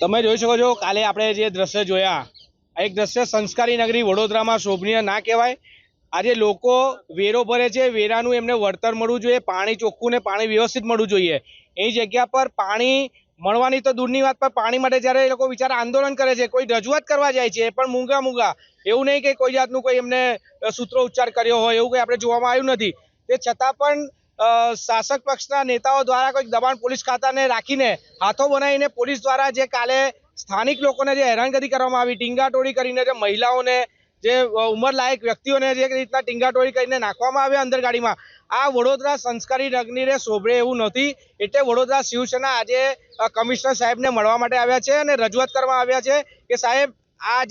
તમે જોઈ શકો છો, કાલે આપણે જે દ્રશ્ય જોયા એક દ્રશ્ય સંસ્કારી નગરી વડોદરામાં શોભનીય ના કહેવાય. આજે લોકો વેરો ભરે છે, વેરાનું એમને વળતર મળવું જોઈએ, પાણી ચોખ્ખું ને પાણી વ્યવસ્થિત મળવું જોઈએ. એ જગ્યા પર પાણી મળવાની તો દૂરની વાત પર પાણી માટે જ્યારે એ લોકો બિચારા આંદોલન કરે છે, કોઈ રજૂઆત કરવા જાય છે, એ પણ મૂંગા મૂંગા. એવું નહીં કે કોઈ જાતનું કોઈ એમને સૂત્રો ઉચ્ચાર કર્યો હોય, એવું કંઈ આપણે જોવામાં આવ્યું નથી. તે છતાં પણ શાસક પક્ષના નેતાઓ દ્વારા કોઈક દબાણ પોલીસ ખાતાને રાખીને હાથો બનાવીને પોલીસ દ્વારા જે કાલે સ્થાનિક લોકોને જે હેરાનગતિ કરવામાં આવી, ટીંગાટોળી કરીને જે મહિલાઓને જે ઉંમરલાયક વ્યક્તિઓને જે રીતના ટીંગાટોળી કરીને નાખવામાં આવ્યા અંદર ગાડીમાં, આ વડોદરા સંસ્કારી નગરીને શોભે એવું નથી. એટલે વડોદરા શિવસેના આજે કમિશનર સાહેબને મળવા માટે આવ્યા છે અને રજૂઆત કરવા આવ્યા છે કે સાહેબ, આ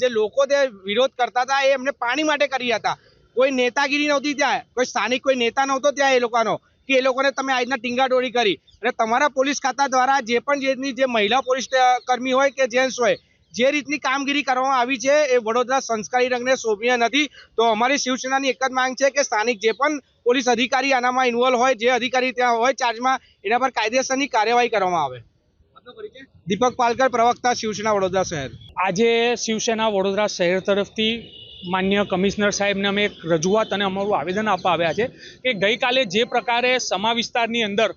જે લોકો જે વિરોધ કરતા હતા એ એમને પાણી માટે કરી હતા. કોઈ નેતાગીરી નહોતી ત્યાં. કોઈ સ્થાનિક કોઈ નેતા નહોતો ત્યાં એ લોકોનો, કે એ લોકોને તમે આ રીતના ટીંગાટોળી કરી. અને તમારા પોલીસ ખાતા દ્વારા જે પણ જેની જે મહિલા પોલીસ કર્મી હોય કે જેન્ટ્સ હોય, જે રીતની કામગીરી કરવામાં આવી છે એ વડોદરા સંસ્કારી રંગને શોભનીય નથી. તો અમારી શિવસેનાની એક જ માંગ છે કે સ્થાનિક જે પણ પોલીસ અધિકારી આનામાં ઇન્વોલ્વ હોય, જે અધિકારી ત્યાં હોય ચાર્જમાં એના પર કાયદેસરની કાર્યવાહી કરવામાં આવે. દીપક પાલકર, પ્રવક્તા, શિવસેના વડોદરા શહેર. આજે શિવસેના વડોદરા શહેર તરફથી માન્ય કમિશનર સાહેબને અમે એક રજૂઆત અને અમારું આવેદન આપવા આવ્યા છે કે ગઈકાલે જે પ્રકારે સમા વિસ્તારની અંદર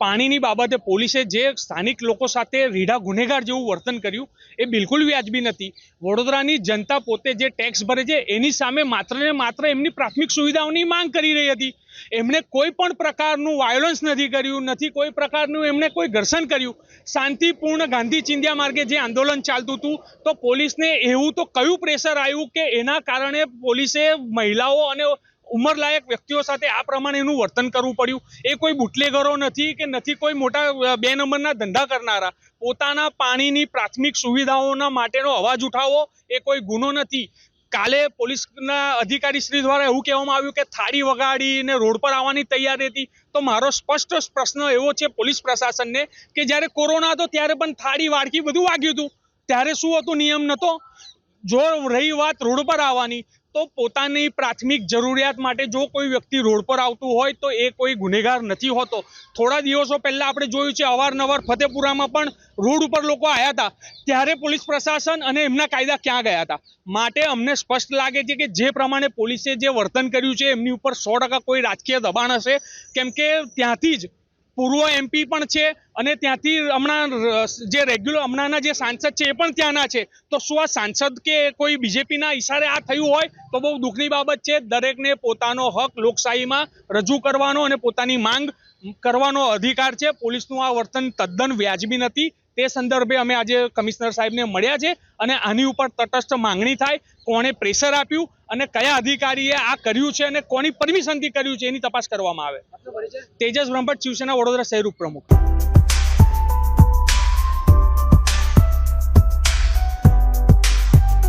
પાણીની બાબતે પોલીસે જે સ્થાનિક લોકો સાથે રીઢા ગુનેગાર જેવું વર્તન કર્યું, એ બિલકુલ વ્યાજબી નથી. વડોદરાની જનતા પોતે જે ટેક્સ ભરે છે, એની સામે માત્ર ને માત્ર એમની પ્રાથમિક સુવિધાઓની માંગ કરી રહી હતી. એમણે કોઈ પણ પ્રકારનું વાયોલન્સ નથી કર્યું, નથી કોઈ પ્રકારનું એમણે કોઈ ઘર્ષણ કર્યું. શાંતિપૂર્ણ ગાંધી ચિંધ્યા માર્ગે જે આંદોલન ચાલતું હતું, તો પોલીસને એવું તો કયું પ્રેશર આવ્યું કે એના કારણે પોલીસે મહિલાઓ અને ઉંમરલાયક વ્યક્તિઓ સાથે આ પ્રમાણેનું વર્તન કરવું પડ્યું. એ કોઈ બુટલેગરો નથી કે નથી કોઈ મોટા બે નંબરના ધંધા કરનારા. પોતાના પાણીની પ્રાથમિક સુવિધાઓના માટેનો અવાજ ઉઠાવવો એ કોઈ ગુનો નથી. કાલે પોલીસના અધિકારી શ્રી દ્વારા એવું કહેવામાં આવ્યું કે થાળી વગાડીને રોડ પર આવવાની તૈયારી હતી. તો મારો સ્પષ્ટ પ્રશ્ન એવો છે પોલીસ પ્રશાસનને કે જ્યારે કોરોના હતો ત્યારે પણ થાળી વાડકી બધું વાગ્યું હતું. ત્યારે શું હતું? નિયમ નહોતો જો રહી વાત રોડ પર આવવાની, તો પોતાની પ્રાથમિક જરૂરિયાત માટે જો કોઈ વ્યક્તિ રોડ પર આવતું હોય, તો એ કોઈ ગુનેગાર નથી હોતો. થોડા દિવસો પહેલાં આપણે જોયું છે, અવારનવાર ફતેપુરામાં પણ રોડ ઉપર લોકો આવ્યા હતા. ત્યારે પોલીસ પ્રશાસન અને એમના કાયદા ક્યાં ગયા હતા? માટે અમને સ્પષ્ટ લાગે છે કે જે પ્રમાણે પોલીસે જે વર્તન કર્યું છે, એમની ઉપર સો કોઈ રાજકીય દબાણ હશે. કેમ કે ત્યાંથી જ પૂર્વ એમપી પણ છે અને ત્યાંથી હમણાં જે રેગ્યુલર હમણાંના જે સાંસદ છે એ પણ ત્યાંના છે. તો શું આ સાંસદ કે કોઈ બીજેપીના ઈશારે આ થયું હોય તો બહુ દુઃખની બાબત છે. દરેકને પોતાનો હક લોકશાહીમાં રજૂ કરવાનો અને પોતાની માંગ કરવાનો અધિકાર છે. પોલીસનું આ વર્તન તદ્દન વ્યાજબી નથી. તે સંદર્ભે અમે આજે કમિશનર સાહેબને મળ્યા છે અને આની ઉપર તટસ્થ માંગણી થાય કોણે પ્રેશર આપ્યું અને કયા અધિકારીએ આ કર્યું છે અને કોની પરમિશનથી કર્યું છે એની તપાસ કરવામાં આવે. તેજસ બ્રહ્મભટ્ટ શિવસેના વડોદરા શહેર ઉપપ્રમુખ.